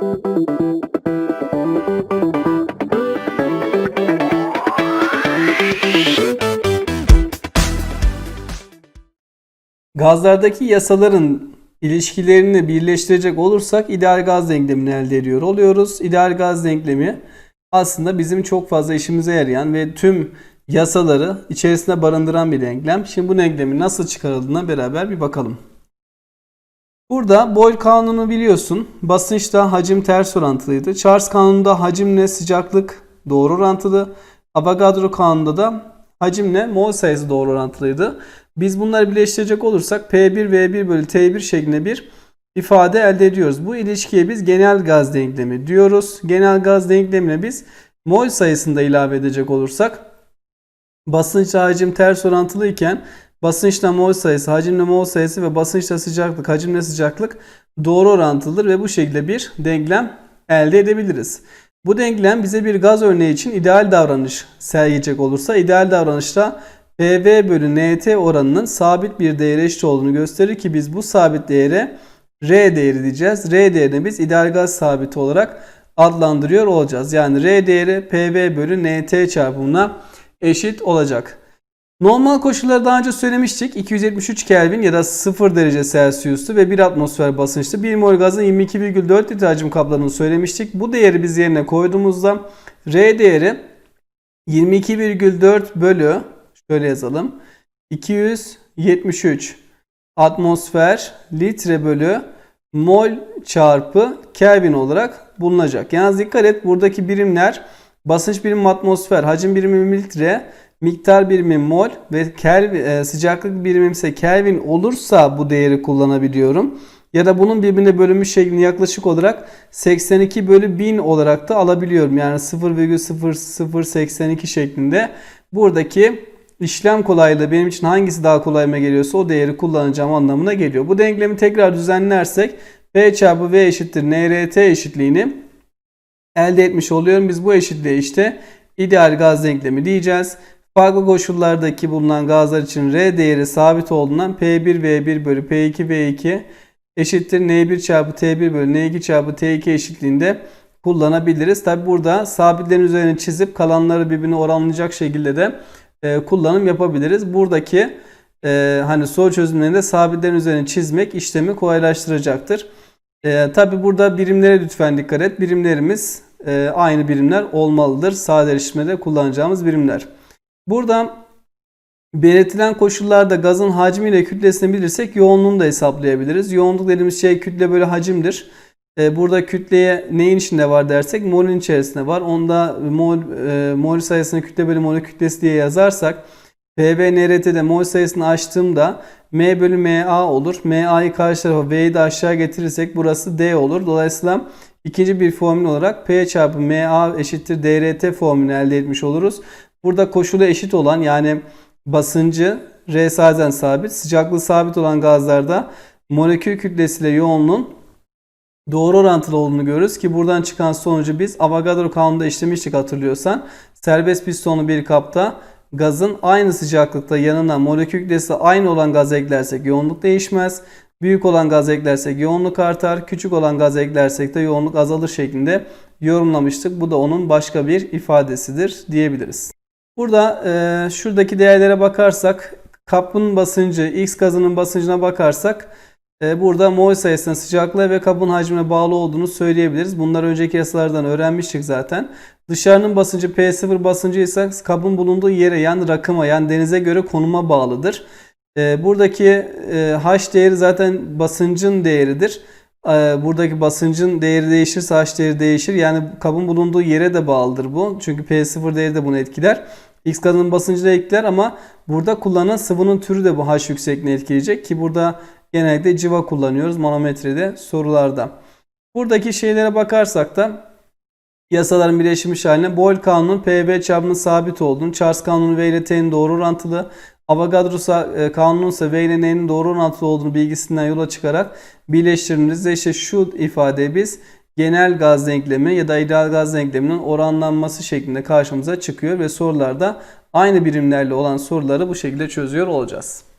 Gazlardaki yasaların ilişkilerini birleştirecek olursak ideal gaz denklemini elde ediyor oluyoruz. İdeal gaz denklemi aslında bizim çok fazla işimize yarayan ve tüm yasaları içerisinde barındıran bir denklem. Şimdi bu denklemin nasıl çıkarıldığına beraber bir bakalım. Burada Boyle kanunu biliyorsun. Basınçta hacim ters orantılıydı. Charles kanununda hacimle sıcaklık doğru orantılı. Avogadro kanununda da hacimle mol sayısı doğru orantılıydı. Biz bunları birleştirecek olursak P1 V1 bölü T1 şeklinde bir ifade elde ediyoruz. Bu ilişkiye biz genel gaz denklemi diyoruz. Genel gaz denklemine biz mol sayısını da ilave edecek olursak basınçla hacim ters orantılı iken basınçla mol sayısı, hacimle mol sayısı ve basınçla sıcaklık, hacimle sıcaklık doğru orantılıdır ve bu şekilde bir denklem elde edebiliriz. Bu denklem bize bir gaz örneği için ideal davranış sergileyecek olursa ideal davranışta PV bölü NT oranının sabit bir değere eşit olduğunu gösterir ki biz bu sabit değere R değeri diyeceğiz. R değerini biz ideal gaz sabiti olarak adlandırıyor olacağız. Yani R değeri PV bölü NT çarpımına eşit olacak. Normal koşulları daha önce söylemiştik. 273 Kelvin ya da 0 derece Celsius'tu ve 1 atmosfer basınçtı. 1 mol gazın 22,4 litre hacim kapladığını söylemiştik. Bu değeri biz yerine koyduğumuzda R değeri 22,4 bölü şöyle yazalım. 273 atmosfer litre bölü mol çarpı Kelvin olarak bulunacak. Yalnız dikkat et buradaki birimler basınç birimi atmosfer, hacim birimi litre, miktar birimi mol ve Kelvin, e, sıcaklık birimim ise Kelvin olursa bu değeri kullanabiliyorum. Ya da bunun birbirine bölünmüş şeklini yaklaşık olarak 82 bölü 1000 olarak da alabiliyorum. Yani 0,0082 şeklinde buradaki işlem kolaylığı benim için hangisi daha kolayıma geliyorsa o değeri kullanacağım anlamına geliyor. Bu denklemi tekrar düzenlersek P çarpı V eşittir NRT eşitliğini elde etmiş oluyorum. Biz bu eşitliğe işte ideal gaz denklemi diyeceğiz. Farklı koşullardaki bulunan gazlar için R değeri sabit olduğundan P1V1 bölü P2V2 eşittir N1 çarpı T1 bölü N2 çarpı T2 eşitliğinde kullanabiliriz. Tabi burada sabitlerin üzerine çizip kalanları birbirine oranlayacak şekilde de e, kullanım yapabiliriz. Buradaki e, hani soru çözümlerinde sabitlerin üzerine çizmek işlemi kolaylaştıracaktır. E, Tabi burada birimlere lütfen dikkat et. Birimlerimiz e, aynı birimler olmalıdır. Sadeleştirmede kullanacağımız birimler. Burada belirtilen koşullarda gazın hacmi ile kütlesini bilirsek yoğunluğunu da hesaplayabiliriz. Yoğunluk dediğimiz şey kütle bölü hacimdir. E, burada kütleye neyin içinde var dersek molün içerisinde var. Onda mol, e, mol sayısını kütle bölü mol kütlesi diye yazarsak PV NRT'de mol sayısını açtığımda M bölü MA olur. MA'yı karşı tarafa V'yi de aşağı getirirsek burası D olur. Dolayısıyla ikinci bir formül olarak P çarpı MA eşittir DRT formülünü elde etmiş oluruz. Burada koşulu eşit olan yani basıncı R zaten sabit, sıcaklığı sabit olan gazlarda molekül kütlesiyle yoğunluğun doğru orantılı olduğunu görürüz ki buradan çıkan sonucu biz Avogadro kanununda işlemiştik hatırlıyorsan. Serbest pistonlu bir kapta gazın aynı sıcaklıkta yanına molekül kütlesi aynı olan gaz eklersek yoğunluk değişmez. Büyük olan gaz eklersek yoğunluk artar. Küçük olan gaz eklersek de yoğunluk azalır şeklinde yorumlamıştık. Bu da onun başka bir ifadesidir diyebiliriz. Burada e, şuradaki değerlere bakarsak kapın basıncı, X gazının basıncına bakarsak burada mol sayısına, sıcaklığa ve kabın hacmine bağlı olduğunu söyleyebiliriz. Bunları önceki yasalardan öğrenmiştik zaten. Dışarının basıncı P0 basıncı ise kabın bulunduğu yere yani rakıma yani denize göre konuma bağlıdır. E, buradaki e, H değeri zaten basıncın değeridir. E, buradaki basıncın değeri değişirse H değeri değişir. Yani kabın bulunduğu yere de bağlıdır bu. Çünkü P0 değeri de bunu etkiler. X gazının basıncı da etkiler ama burada kullanılan sıvının türü de bu H yüksekliğini etkileyecek ki burada genellikle civa kullanıyoruz manometrede sorularda. Buradaki şeylere bakarsak da yasaların birleşmiş haline Boyle kanunun PV çarpımının sabit olduğunu, Charles kanunu V ile T'nin doğru orantılı, Avogadro e, kanunun ise V ile N'nin doğru orantılı olduğunu bilgisinden yola çıkarak birleştirdiğimizde işte şu ifadeyi biz genel gaz denklemi ya da ideal gaz denkleminin oranlanması şeklinde karşımıza çıkıyor ve sorularda aynı birimlerle olan soruları bu şekilde çözüyor olacağız.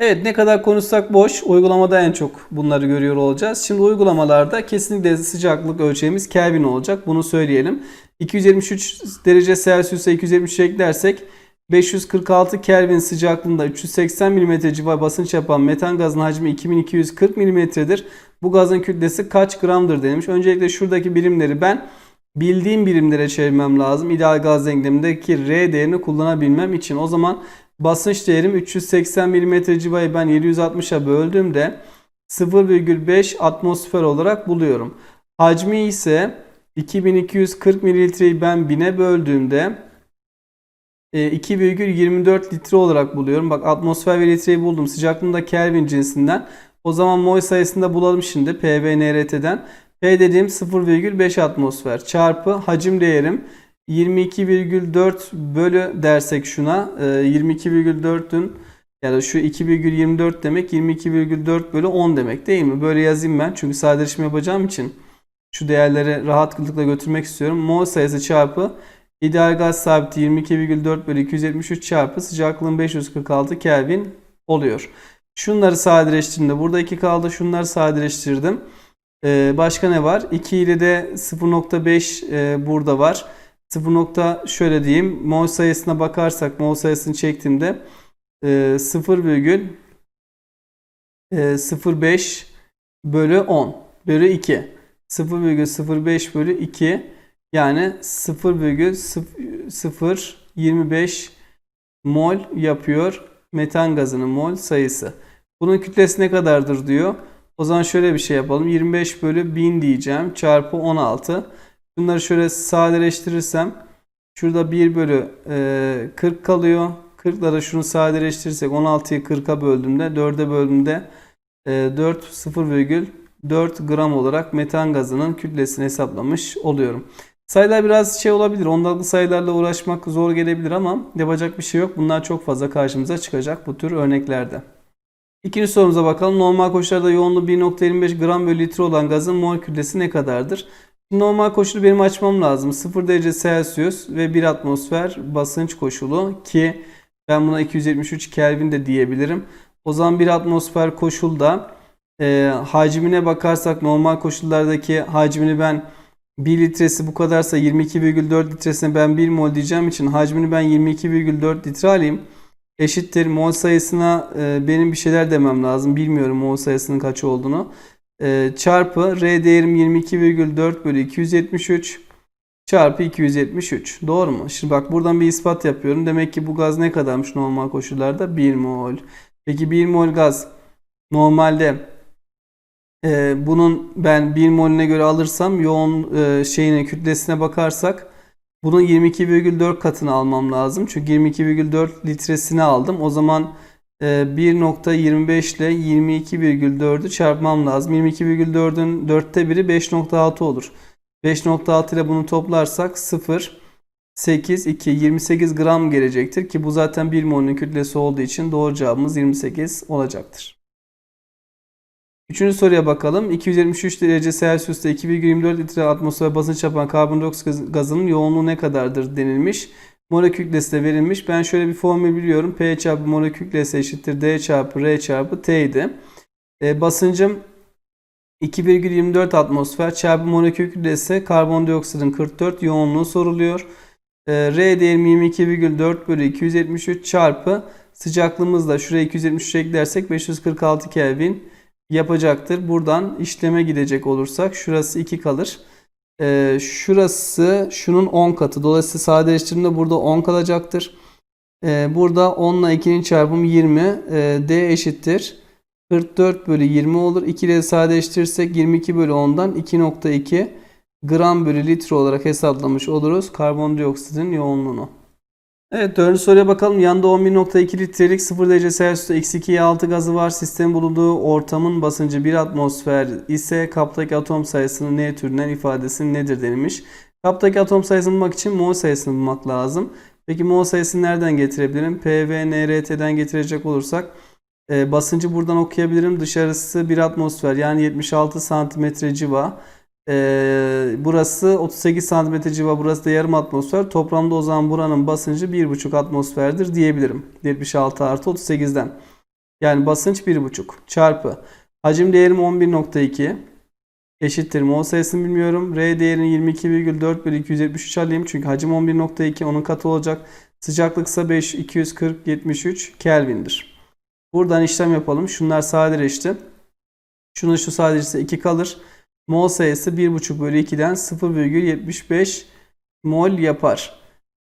Evet ne kadar konuşsak boş. Uygulamada en çok bunları görüyor olacağız. Şimdi uygulamalarda kesinlikle sıcaklık ölçeğimiz Kelvin olacak. Bunu söyleyelim. 273 derece Celsius'a 273 eklersek 546 Kelvin sıcaklığında 380 mm civarı basınç yapan metan gazının hacmi 2240 mm'dir. Bu gazın kütlesi kaç gramdır denilmiş. Öncelikle şuradaki birimleri ben bildiğim birimlere çevirmem lazım. İdeal gaz denklemindeki R değerini kullanabilmem için. O zaman basınç değerim 380 mm civarı ben 760'a böldüğümde 0,5 atmosfer olarak buluyorum. Hacmi ise 2240 mililitreyi ben 1000'e böldüğümde e, 2,24 litre olarak buluyorum. Bak atmosfer ve litreyi buldum. Sıcaklığını da Kelvin cinsinden. O zaman mol sayısını da bulalım şimdi PV NRT'den. P dediğim 0,5 atmosfer çarpı hacim değerim 22,4 bölü dersek şuna e, 22,4'ün ya da şu 2,24 demek 22,4 bölü 10 demek değil mi? Böyle yazayım ben çünkü sadeleşme yapacağım için şu değerleri rahatlıkla götürmek istiyorum. Mol sayısı çarpı ideal gaz sabiti 22,4 bölü 273 çarpı sıcaklığın 546 Kelvin oluyor. Şunları sadeleştirdiğimde burada 2 kaldı. Şunları sadeleştirdim. Ee, başka ne var? 2 ile de 0.5 e, burada var. 0. nokta şöyle diyeyim. Mol sayısına bakarsak mol sayısını çektiğimde e, 0,05 bölü 10 bölü 2. 0,05 bölü 2 yani 0,025 mol yapıyor metan gazının mol sayısı. Bunun kütlesi ne kadardır diyor. O zaman şöyle bir şey yapalım. 25 bölü 1000 diyeceğim. Çarpı 16. Bunları şöyle sadeleştirirsem şurada 1 bölü e, 40 kalıyor. 40'la da şunu sadeleştirirsek 16'yı 40'a böldüğümde 4'e böldüğümde e, 4 0,4 gram olarak metan gazının kütlesini hesaplamış oluyorum. Sayılar biraz şey olabilir. Ondalıklı sayılarla uğraşmak zor gelebilir ama yapacak bir şey yok. Bunlar çok fazla karşımıza çıkacak bu tür örneklerde. İkinci sorumuza bakalım. Normal koşullarda yoğunluğu 1.25 gram bölü litre olan gazın mol kütlesi ne kadardır? Normal koşulu benim açmam lazım. 0 derece Celsius ve 1 atmosfer basınç koşulu ki ben buna 273 Kelvin de diyebilirim. O zaman 1 atmosfer koşulda e, hacmine bakarsak normal koşullardaki hacmini ben 1 litresi bu kadarsa 22,4 litresine ben 1 mol diyeceğim için hacmini ben 22,4 litre alayım. Eşittir mol sayısına e, benim bir şeyler demem lazım. Bilmiyorum mol sayısının kaç olduğunu. E, çarpı R değerim 22,4 bölü 273 çarpı 273. Doğru mu? Şimdi bak buradan bir ispat yapıyorum. Demek ki bu gaz ne kadarmış normal koşullarda? 1 mol. Peki 1 mol gaz normalde e, bunun ben 1 molüne göre alırsam yoğun e, şeyine kütlesine bakarsak bunun 22,4 katını almam lazım. Çünkü 22,4 litresini aldım. O zaman 1.25 ile 22,4'ü çarpmam lazım. 22,4'ün 4'te biri 5.6 olur. 5.6 ile bunu toplarsak 0 8 2 28 gram gelecektir ki bu zaten 1 mol'ün kütlesi olduğu için doğru cevabımız 28 olacaktır. Üçüncü soruya bakalım. 273 derece Celsius'ta 2,24 litre atmosfer basınç yapan karbondioksit gazının yoğunluğu ne kadardır denilmiş. Molekül kütlesi de verilmiş. Ben şöyle bir formül biliyorum. P çarpı molekül kütlesi eşittir D çarpı R çarpı T idi. E, basıncım 2,24 atmosfer çarpı molekül kütlesi karbondioksitin 44 yoğunluğu soruluyor. E, R değerim 22,4 bölü 273 çarpı sıcaklığımız da şuraya 273 eklersek 546 Kelvin yapacaktır. Buradan işleme gidecek olursak şurası 2 kalır. Ee, şurası şunun 10 katı. Dolayısıyla sadeleştirdiğimde burada 10 kalacaktır. Ee, burada 10 ile 2'nin çarpımı 20. Ee, D eşittir. 44 bölü 20 olur. 2 ile sadeleştirirsek 22 bölü 10'dan 2.2 gram bölü litre olarak hesaplamış oluruz karbondioksitin yoğunluğunu. Evet dördüncü soruya bakalım. Yanında 11.2 litrelik 0 derece Celsius'ta x2 6 gazı var. Sistemin bulunduğu ortamın basıncı 1 atmosfer ise kaptaki atom sayısının N türünden ifadesi nedir denilmiş. Kaptaki atom sayısını bulmak için mol sayısını bulmak lazım. Peki mol sayısını nereden getirebilirim? PV, NRT'den getirecek olursak e, basıncı buradan okuyabilirim. Dışarısı 1 atmosfer yani 76 santimetre civa. Ee, burası 38 santimetre civa, burası da yarım atmosfer. Toplamda o zaman buranın basıncı 1,5 atmosferdir diyebilirim. 76 artı 38'den. Yani basınç 1,5 çarpı hacim değerim 11.2 eşittir mol sayısını bilmiyorum. R değerini 22,4 bölü 273 alayım. Çünkü hacim 11.2 onun katı olacak. Sıcaklık ise 5 240 73 Kelvin'dir. Buradan işlem yapalım. Şunlar sadeleşti. Şunun şu sadeleşse 2 kalır. Mol sayısı 1,5 bölü 2'den 0,75 mol yapar.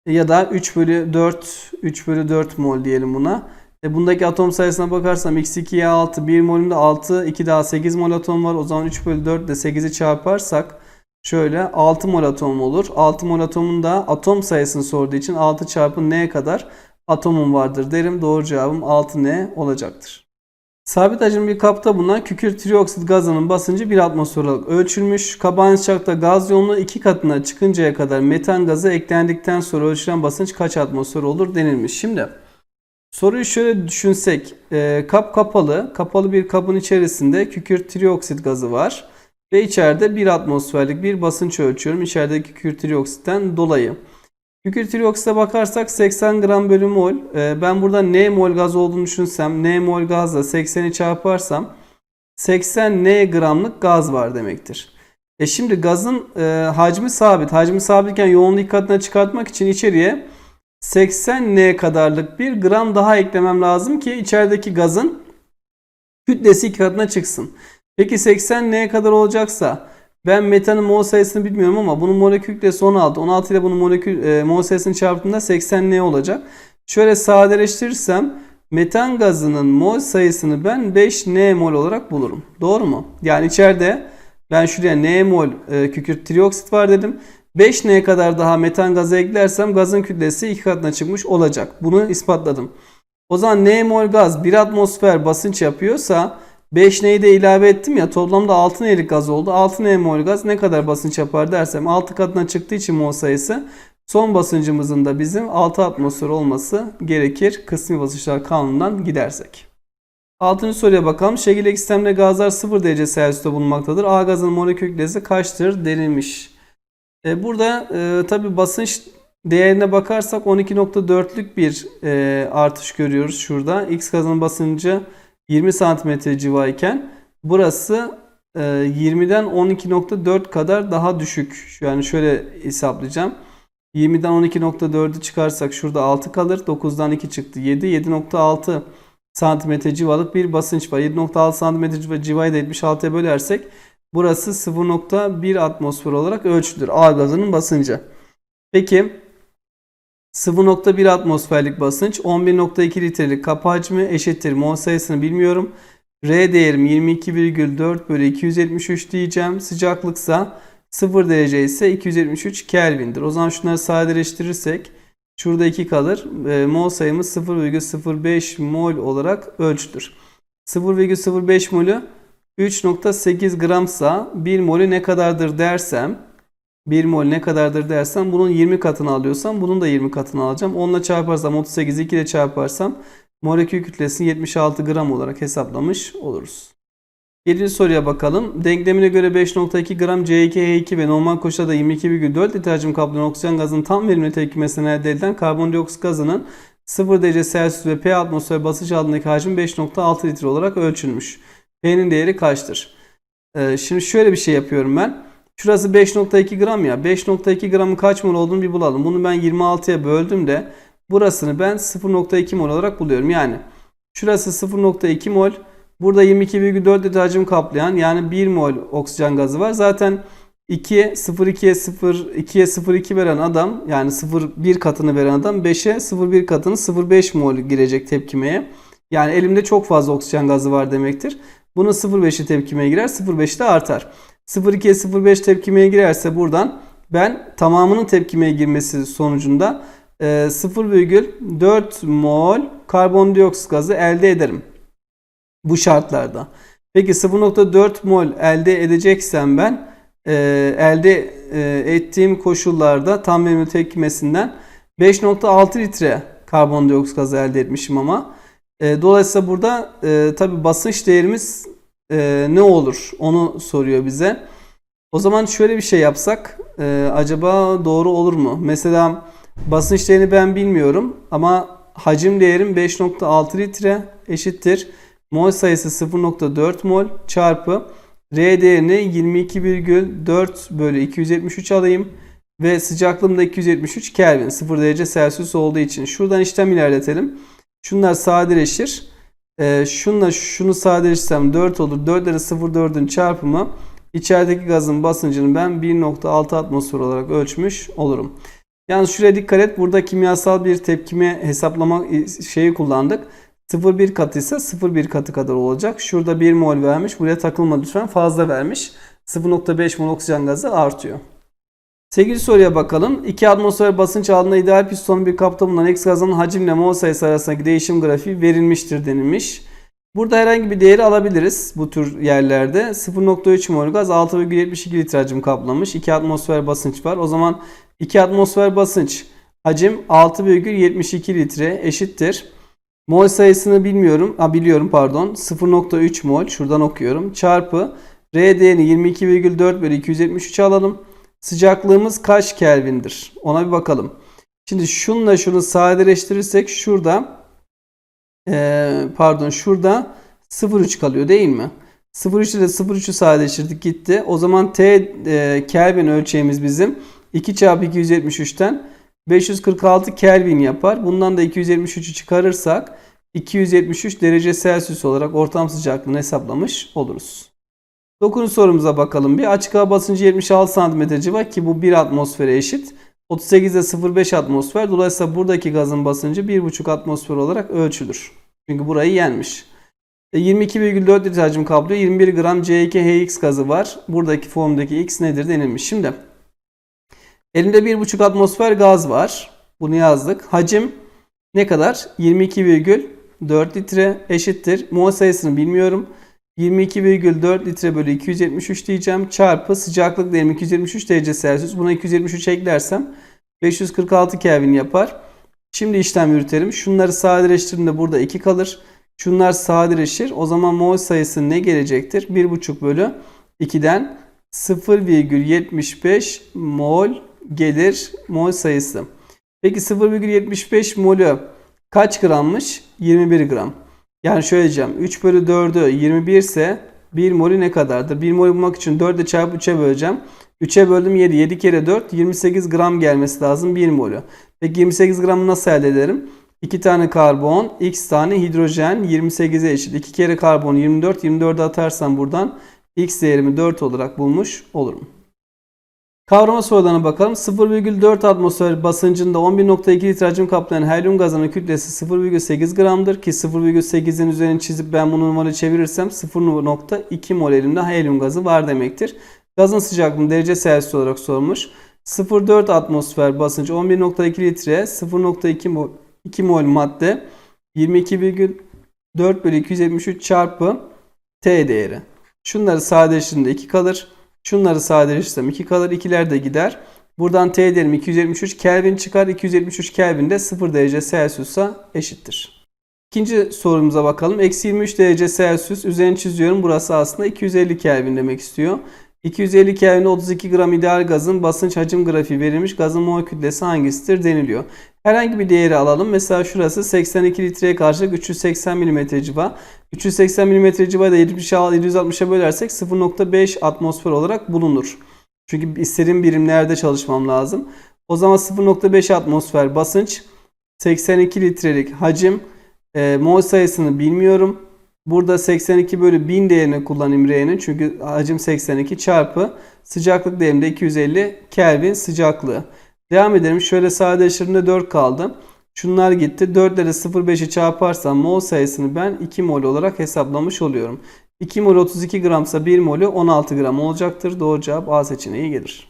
Ya da 3 bölü 4 3 bölü 4 mol diyelim buna. E bundaki atom sayısına bakarsam x2'ye 6 1 molünde 6 2 daha 8 mol atom var. O zaman 3 bölü 4 ile 8'i çarparsak şöyle 6 mol atom olur. 6 mol atomun da atom sayısını sorduğu için 6 çarpı n kadar atomum vardır derim. Doğru cevabım 6n olacaktır. Sabit hacimli bir kapta bulunan kükürt trioksit gazının basıncı 1 atmosfer olarak ölçülmüş. Kabağın sıcaklıkta gaz yoğunluğu 2 katına çıkıncaya kadar metan gazı eklendikten sonra ölçülen basınç kaç atmosfer olur denilmiş. Şimdi soruyu şöyle düşünsek. E, kap kapalı. Kapalı bir kabın içerisinde kükürt trioksit gazı var. Ve içeride 1 atmosferlik bir basınç ölçüyorum. İçerideki kükürt trioksitten dolayı. Kükürt trioksite bakarsak 80 gram bölü mol. Ee, ben burada N mol gaz olduğunu düşünsem N mol gazla 80'i çarparsam 80 N gramlık gaz var demektir. E şimdi gazın e, hacmi sabit. Hacmi sabitken yoğunluğu iki katına çıkartmak için içeriye 80 N kadarlık bir gram daha eklemem lazım ki içerideki gazın kütlesi iki katına çıksın. Peki 80 N kadar olacaksa ben metanın mol sayısını bilmiyorum ama bunun molekül kütlesi 16. 16 ile bunun molekül e, mol sayısını çarptığımda 80 N olacak. Şöyle sadeleştirirsem metan gazının mol sayısını ben 5 N mol olarak bulurum. Doğru mu? Yani içeride ben şuraya N mol e, kükürt trioksit var dedim. 5 N kadar daha metan gazı eklersem gazın kütlesi iki katına çıkmış olacak. Bunu ispatladım. O zaman N mol gaz 1 atmosfer basınç yapıyorsa 5 N'yi de ilave ettim ya toplamda 6 N'lik gaz oldu. 6 N mol gaz ne kadar basınç yapar dersem 6 katına çıktığı için mol sayısı son basıncımızın da bizim 6 atmosfer olması gerekir. Kısmi basınçlar kanunundan gidersek. 6. soruya bakalım. Şekildeki sistemde gazlar 0 derece Celsius'ta bulunmaktadır. A gazının molekül kütlesi kaçtır denilmiş. E, burada e, tabi basınç değerine bakarsak 12.4'lük bir e, artış görüyoruz şurada. X gazının basıncı 20 santimetre civarıyken burası e, 20'den 12.4 kadar daha düşük. Yani şöyle hesaplayacağım. 20'den 12.4'ü çıkarsak şurada 6 kalır. 9'dan 2 çıktı. 7. 7.6 santimetre civalık bir basınç var. 7.6 santimetre civayı da 76'ya bölersek burası 0.1 atmosfer olarak ölçülür. A gazının basıncı. Peki 0.1 atmosferlik basınç 11.2 litrelik kapı hacmi eşittir mol sayısını bilmiyorum. R değerim 22,4 bölü 273 diyeceğim. Sıcaklıksa 0 derece ise 273 Kelvin'dir. O zaman şunları sadeleştirirsek şurada 2 kalır. E, mol sayımız 0,05 mol olarak ölçülür. 0,05 molü 3.8 gramsa 1 molü ne kadardır dersem 1 mol ne kadardır dersem bunun 20 katını alıyorsam bunun da 20 katını alacağım. 10 ile çarparsam 38 2 ile çarparsam molekül kütlesini 76 gram olarak hesaplamış oluruz. 7. soruya bakalım. Denklemine göre 5.2 gram C2H2 ve normal koşullarda 22,4 litre hacim kaplayan oksijen gazının tam verimli tepkimesinden elde edilen karbondioksit gazının 0 derece Celsius ve P atmosfer basınç altındaki hacim 5.6 litre olarak ölçülmüş. P'nin değeri kaçtır? Ee, şimdi şöyle bir şey yapıyorum ben. Şurası 5.2 gram ya. 5.2 gramın kaç mol olduğunu bir bulalım. Bunu ben 26'ya böldüm de burasını ben 0.2 mol olarak buluyorum. Yani şurası 0.2 mol. Burada 22,4 litre hacim kaplayan yani 1 mol oksijen gazı var. Zaten 2'ye 0,2'ye 0, 2'ye 0,2 veren adam yani 0,1 katını veren adam 5'e 0,1 katını 0,5 mol girecek tepkimeye. Yani elimde çok fazla oksijen gazı var demektir. Bunun 0,5'i tepkimeye girer 0,5 de artar. 0,2'ye 0,5 tepkimeye girerse buradan ben tamamının tepkimeye girmesi sonucunda 0,4 mol karbondioksit gazı elde ederim. Bu şartlarda. Peki 0,4 mol elde edeceksem ben e, elde e, ettiğim koşullarda tam verimli tepkimesinden 5,6 litre karbondioksit gazı elde etmişim ama e, dolayısıyla burada e, tabi basınç değerimiz e, ne olur onu soruyor bize. O zaman şöyle bir şey yapsak e, acaba doğru olur mu? Mesela basınç değerini ben bilmiyorum ama hacim değerim 5.6 litre eşittir. mol sayısı 0.4 mol çarpı R değerini 22,4 bölü 273 alayım. Ve sıcaklığım da 273 Kelvin. 0 derece Celsius olduğu için. Şuradan işlem ilerletelim. Şunlar sadeleşir. Ee, şunla şunu sadeleştirsem 4 olur. 4 ile 0,4'ün çarpımı içerideki gazın basıncını ben 1.6 atmosfer olarak ölçmüş olurum. Yalnız şuraya dikkat et. Burada kimyasal bir tepkime hesaplama şeyi kullandık. 0,1 katı ise 0,1 katı kadar olacak. Şurada 1 mol vermiş. Buraya takılma lütfen. Fazla vermiş. 0.5 mol oksijen gazı artıyor. 8. soruya bakalım. 2 atmosfer basınç altında ideal pistonun bir kapta bulunan X gazının hacimle mol sayısı arasındaki değişim grafiği verilmiştir denilmiş. Burada herhangi bir değeri alabiliriz bu tür yerlerde. 0.3 mol gaz 6,72 litre hacim kaplamış. 2 atmosfer basınç var. O zaman 2 atmosfer basınç hacim 6,72 litre eşittir. Mol sayısını bilmiyorum. Ha, biliyorum pardon. 0.3 mol. Şuradan okuyorum. Çarpı R değerini 22,4 bölü 273 alalım. Sıcaklığımız kaç Kelvin'dir? Ona bir bakalım. Şimdi şunla şunu sadeleştirirsek şurada ee, pardon şurada 0,3 kalıyor değil mi? 0,3 ile 0,3'ü sadeleştirdik gitti. O zaman T e, Kelvin ölçeğimiz bizim 2 çarpı 273'ten 546 Kelvin yapar. Bundan da 273'ü çıkarırsak 273 derece Celsius olarak ortam sıcaklığını hesaplamış oluruz. 9. sorumuza bakalım bir. Açık hava basıncı 76 cm civa ki bu 1 atmosfere eşit. 38'de 0,5 atmosfer. Dolayısıyla buradaki gazın basıncı 1,5 atmosfer olarak ölçülür. Çünkü burayı yenmiş. 22,4 litre hacim kaplıyor. 21 gram C2HX gazı var. Buradaki formdaki X nedir denilmiş. Şimdi elimde 1,5 atmosfer gaz var. Bunu yazdık. Hacim ne kadar? 22,4 litre eşittir. Mol sayısını bilmiyorum. 22,4 litre bölü 273 diyeceğim. Çarpı sıcaklık değerim 273 derece Celsius. Buna 273 eklersem 546 Kelvin yapar. Şimdi işlem yürütelim. Şunları sadeleştirdiğimde burada 2 kalır. Şunlar sadeleşir. O zaman mol sayısı ne gelecektir? 1,5 bölü 2'den 0,75 mol gelir mol sayısı. Peki 0,75 molü kaç grammış? 21 gram. Yani şöyle diyeceğim. 3 bölü 4'ü 21 ise 1 molü ne kadardır? 1 molü bulmak için 4'e çarpı 3'e böleceğim. 3'e böldüm 7. 7 kere 4 28 gram gelmesi lazım 1 molü. Peki 28 gramı nasıl elde ederim? 2 tane karbon, x tane hidrojen 28'e eşit. 2 kere karbon 24. 24'ü atarsam buradan x değerimi 4 olarak bulmuş olurum. Kavrama sorularına bakalım. 0,4 atmosfer basıncında 11.2 litre hacim kaplayan helyum gazının kütlesi 0,8 gramdır ki 0,8'in üzerini çizip ben bunu numara çevirirsem 0.2 mol elimde helyum gazı var demektir. Gazın sıcaklığı derece Celsius olarak sormuş. 0,4 atmosfer basınç 11.2 litre 0.2 mol, 2 mol madde 22,4 bölü 273 çarpı T değeri. Şunları sadeleştirdiğinde 2 kalır. Şunları sadeleştirsem 2 kalır. 2'ler de gider. Buradan T değerim 273 Kelvin çıkar. 273 Kelvin de 0 derece Celsius'a eşittir. İkinci sorumuza bakalım. Eksi 23 derece Celsius üzerini çiziyorum. Burası aslında 250 Kelvin demek istiyor. 250 Kelvin'de 32 gram ideal gazın basınç hacim grafiği verilmiş. Gazın mol kütlesi hangisidir deniliyor. Herhangi bir değeri alalım. Mesela şurası 82 litreye karşılık 380 mm civa. 380 mm civa da 760'a bölersek 0.5 atmosfer olarak bulunur. Çünkü istediğim birimlerde çalışmam lazım. O zaman 0.5 atmosfer basınç, 82 litrelik hacim, e, mol sayısını bilmiyorum. Burada 82 bölü 1000 değerini kullanayım R'nin. Çünkü hacim 82 çarpı sıcaklık değerimde 250 Kelvin sıcaklığı. Devam edelim. Şöyle sadeleştirdiğimde 4 kaldı. Şunlar gitti. 4 ile 0,5'i çarparsam mol sayısını ben 2 mol olarak hesaplamış oluyorum. 2 mol 32 gramsa 1 molü 16 gram olacaktır. Doğru cevap A seçeneği gelir.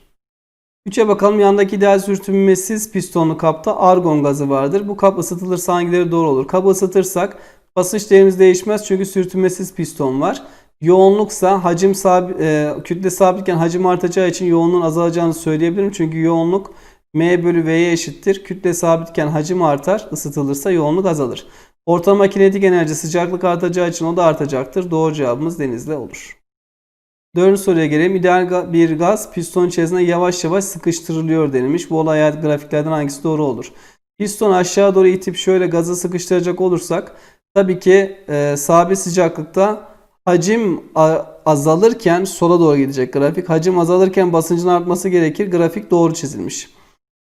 3'e bakalım. Yandaki ideal sürtünmesiz pistonlu kapta argon gazı vardır. Bu kap ısıtılırsa hangileri doğru olur? Kabı ısıtırsak basınç değerimiz değişmez çünkü sürtünmesiz piston var. Yoğunluksa hacim sabit, e, kütle sabitken hacim artacağı için yoğunluğun azalacağını söyleyebilirim. Çünkü yoğunluk M bölü V'ye eşittir. Kütle sabitken hacim artar. ısıtılırsa yoğunluk azalır. Ortalama kinetik enerji sıcaklık artacağı için o da artacaktır. Doğru cevabımız denizde olur. Dördüncü soruya gelelim. İdeal bir gaz piston içerisinde yavaş yavaş sıkıştırılıyor denilmiş. Bu olay grafiklerden hangisi doğru olur? Piston aşağı doğru itip şöyle gazı sıkıştıracak olursak Tabii ki e, sabit sıcaklıkta hacim azalırken sola doğru gidecek grafik. Hacim azalırken basıncın artması gerekir. Grafik doğru çizilmiş.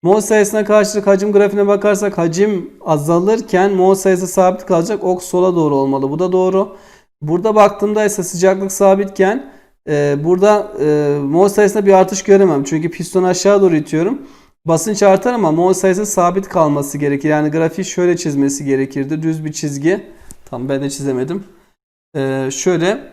Mol sayısına karşılık hacim grafiğine bakarsak hacim azalırken mol sayısı sabit kalacak. Ok sola doğru olmalı. Bu da doğru. Burada baktığımda ise sıcaklık sabitken e, burada e, mol sayısında bir artış göremem. Çünkü pistonu aşağı doğru itiyorum. Basınç artar ama mol sayısı sabit kalması gerekir. Yani grafiği şöyle çizmesi gerekirdi. Düz bir çizgi. Tam ben de çizemedim. E, şöyle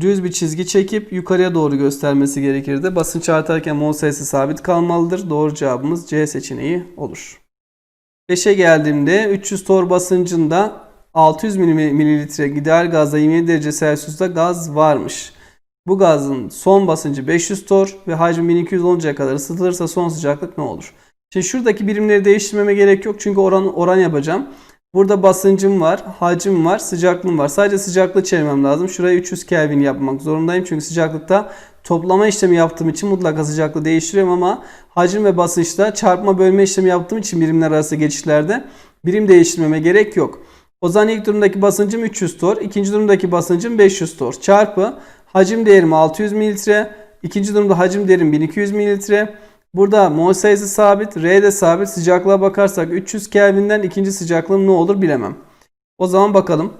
düz bir çizgi çekip yukarıya doğru göstermesi gerekirdi. Basınç artarken mol sayısı sabit kalmalıdır. Doğru cevabımız C seçeneği olur. 5'e geldiğimde 300 torr basıncında 600 mililitre gider gazda 27 derece Celsius'ta gaz varmış. Bu gazın son basıncı 500 torr ve hacmi 1200 oluncaya kadar ısıtılırsa son sıcaklık ne olur? Şimdi şuradaki birimleri değiştirmeme gerek yok çünkü oran oran yapacağım. Burada basıncım var, hacim var, sıcaklığım var. Sadece sıcaklığı çevirmem lazım. Şuraya 300 Kelvin yapmak zorundayım. Çünkü sıcaklıkta toplama işlemi yaptığım için mutlaka sıcaklığı değiştiriyorum ama hacim ve basınçta çarpma bölme işlemi yaptığım için birimler arası geçişlerde birim değiştirmeme gerek yok. O zaman ilk durumdaki basıncım 300 torr, ikinci durumdaki basıncım 500 torr çarpı hacim değerim 600 mililitre, ikinci durumda hacim değerim 1200 mililitre. Burada mol sayısı sabit, R de sabit. Sıcaklığa bakarsak 300 Kelvin'den ikinci sıcaklığım ne olur bilemem. O zaman bakalım.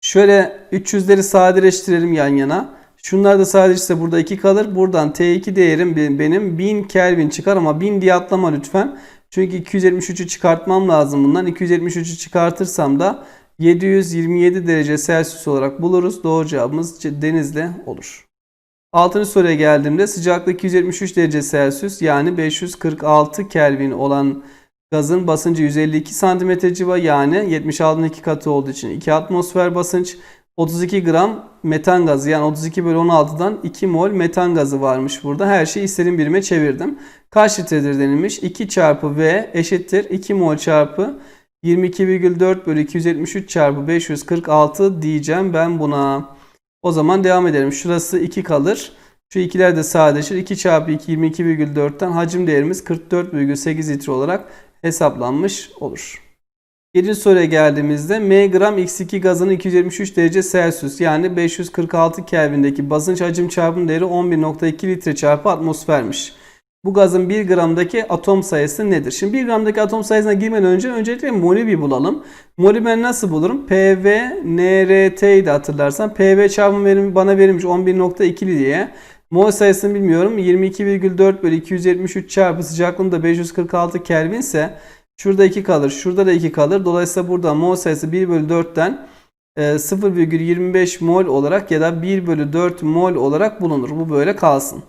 Şöyle 300'leri sadeleştirelim yan yana. Şunlar da sadeleşirse burada 2 kalır. Buradan T2 değerim benim 1000 Kelvin çıkar ama 1000 diye atlama lütfen. Çünkü 273'ü çıkartmam lazım bundan. 273'ü çıkartırsam da 727 derece Celsius olarak buluruz. Doğru cevabımız Denizli olur. Altıncı soruya geldiğimde sıcaklık 273 derece Celsius yani 546 Kelvin olan gazın basıncı 152 cm civa yani 76'nın 2 katı olduğu için 2 atmosfer basınç 32 gram metan gazı yani 32 bölü 16'dan 2 mol metan gazı varmış burada. Her şeyi istediğim birime çevirdim. Kaç litredir denilmiş? 2 çarpı V eşittir 2 mol çarpı 22,4 bölü 273 çarpı 546 diyeceğim ben buna. O zaman devam edelim. Şurası 2 kalır. Şu ikiler de sadeleşir. 2 çarpı 2 22,4'ten hacim değerimiz 44,8 litre olarak hesaplanmış olur. 7. soruya geldiğimizde M gram X2 gazının 273 derece Celsius yani 546 Kelvin'deki basınç hacim çarpım değeri 11.2 litre çarpı atmosfermiş. Bu gazın 1 gramdaki atom sayısı nedir? Şimdi 1 gramdaki atom sayısına girmeden önce öncelikle molü bir bulalım. Molü ben nasıl bulurum? PV NRT'yi de hatırlarsan PV çarpım verimi bana verilmiş 11.2 diye. Mol sayısını bilmiyorum. 22,4 bölü 273 çarpı sıcaklığım da 546 Kelvin ise şurada 2 kalır. Şurada da 2 kalır. Dolayısıyla burada mol sayısı 1 bölü 4'ten 0,25 mol olarak ya da 1 bölü 4 mol olarak bulunur. Bu böyle kalsın.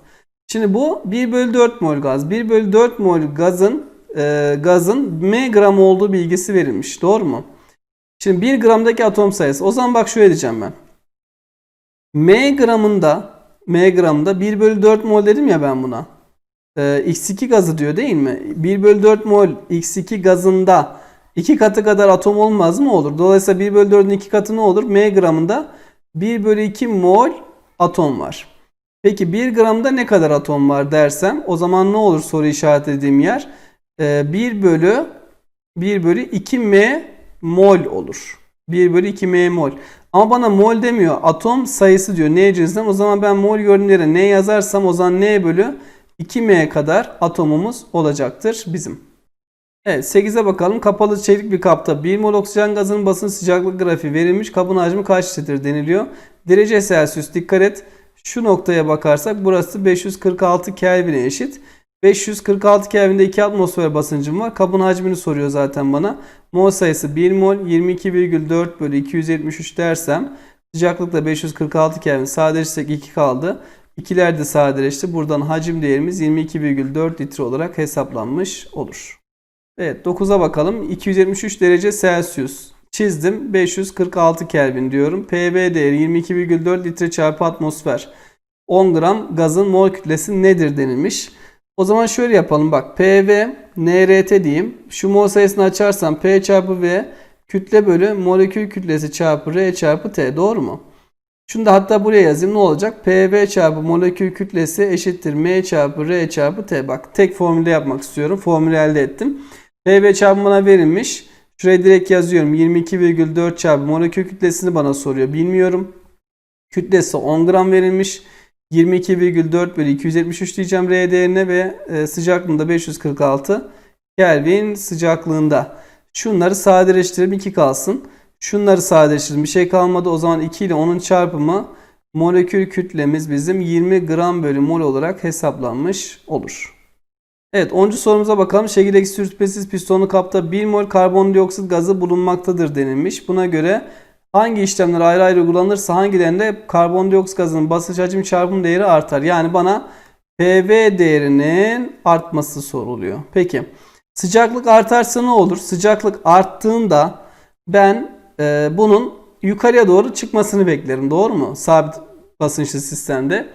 Şimdi bu 1 bölü 4 mol gaz. 1 bölü 4 mol gazın e, gazın m gram olduğu bilgisi verilmiş. Doğru mu? Şimdi 1 gramdaki atom sayısı. O zaman bak şöyle diyeceğim ben. M gramında M gramında 1 bölü 4 mol dedim ya ben buna. E, X2 gazı diyor değil mi? 1 bölü 4 mol X2 gazında 2 katı kadar atom olmaz mı? Olur. Dolayısıyla 1 bölü 4'ün 2 katı ne olur? M gramında 1 bölü 2 mol atom var. Peki 1 gramda ne kadar atom var dersem o zaman ne olur soru işaretlediğim yer? Ee, 1 bölü 1 bölü 2 m mol olur. 1 bölü 2 m mol. Ama bana mol demiyor. Atom sayısı diyor. Ne cinsinden? O zaman ben mol gördüğüm ne yazarsam o zaman n bölü 2m kadar atomumuz olacaktır bizim. Evet 8'e bakalım. Kapalı çelik bir kapta 1 mol oksijen gazının basın sıcaklık grafiği verilmiş. Kabın hacmi kaç litredir deniliyor. Derece Celsius dikkat et. Şu noktaya bakarsak burası 546 Kelvin'e eşit. 546 Kelvin'de 2 atmosfer basıncım var. Kabın hacmini soruyor zaten bana. Mol sayısı 1 mol 22,4 bölü 273 dersem sıcaklık da 546 Kelvin sadeleştirsek 2 kaldı. İkiler de sadeleşti. Buradan hacim değerimiz 22,4 litre olarak hesaplanmış olur. Evet 9'a bakalım. 273 derece Celsius çizdim. 546 Kelvin diyorum. PV değeri 22,4 litre çarpı atmosfer. 10 gram gazın mol kütlesi nedir denilmiş. O zaman şöyle yapalım bak. PV NRT diyeyim. Şu mol sayısını açarsam P çarpı V kütle bölü molekül kütlesi çarpı R çarpı T. Doğru mu? Şunu da hatta buraya yazayım. Ne olacak? PV çarpı molekül kütlesi eşittir M çarpı R çarpı T. Bak tek formülde yapmak istiyorum. Formülü elde ettim. PV çarpımına verilmiş. Şuraya direkt yazıyorum. 22,4 çarpı molekül kütlesini bana soruyor. Bilmiyorum. Kütlesi 10 gram verilmiş. 22,4 bölü 273 diyeceğim R değerine ve e, sıcaklığında 546 Kelvin sıcaklığında. Şunları sadeleştirelim 2 kalsın. Şunları sadeleştirelim bir şey kalmadı. O zaman 2 ile 10'un çarpımı molekül kütlemiz bizim 20 gram bölü mol olarak hesaplanmış olur. Evet 10. sorumuza bakalım. Şekildeki sürtmesiz pistonlu kapta 1 mol karbondioksit gazı bulunmaktadır denilmiş. Buna göre hangi işlemler ayrı ayrı uygulanırsa hangilerinde karbondioksit gazının basınç hacim çarpım değeri artar. Yani bana PV değerinin artması soruluyor. Peki sıcaklık artarsa ne olur? Sıcaklık arttığında ben e, bunun yukarıya doğru çıkmasını beklerim. Doğru mu? Sabit basınçlı sistemde.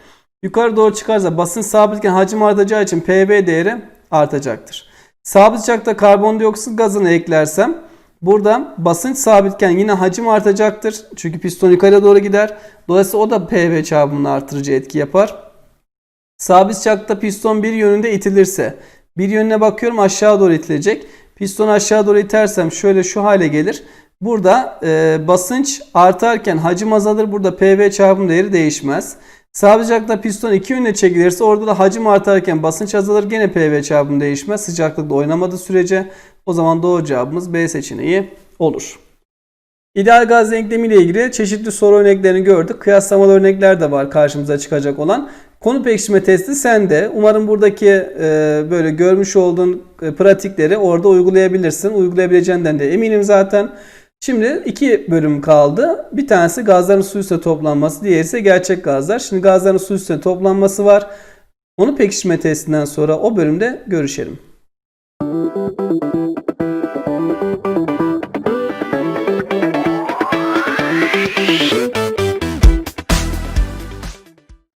Yukarı doğru çıkarsa basınç sabitken hacim artacağı için PV değeri artacaktır. Sabit sıcakta karbondioksit gazını eklersem burada basınç sabitken yine hacim artacaktır. Çünkü piston yukarıya doğru gider. Dolayısıyla o da PV çarpımını artırıcı etki yapar. Sabit sıcakta piston bir yönünde itilirse bir yönüne bakıyorum aşağı doğru itilecek. Piston aşağı doğru itersem şöyle şu hale gelir. Burada e, basınç artarken hacim azalır. Burada PV çarpım değeri değişmez. Sabit sıcakta piston iki yönüne çekilirse orada da hacim artarken basınç azalır. Gene PV çarpım değişmez. Sıcaklıkla oynamadığı sürece o zaman doğru cevabımız B seçeneği olur. İdeal gaz denklemi ile ilgili çeşitli soru örneklerini gördük. Kıyaslamalı örnekler de var karşımıza çıkacak olan. Konu pekiştirme testi sende. Umarım buradaki e, böyle görmüş olduğun e, pratikleri orada uygulayabilirsin. Uygulayabileceğinden de eminim zaten. Şimdi iki bölüm kaldı. Bir tanesi gazların su üstüne toplanması, diğeri ise gerçek gazlar. Şimdi gazların su üstüne toplanması var. Onu pekiştirme testinden sonra o bölümde görüşelim.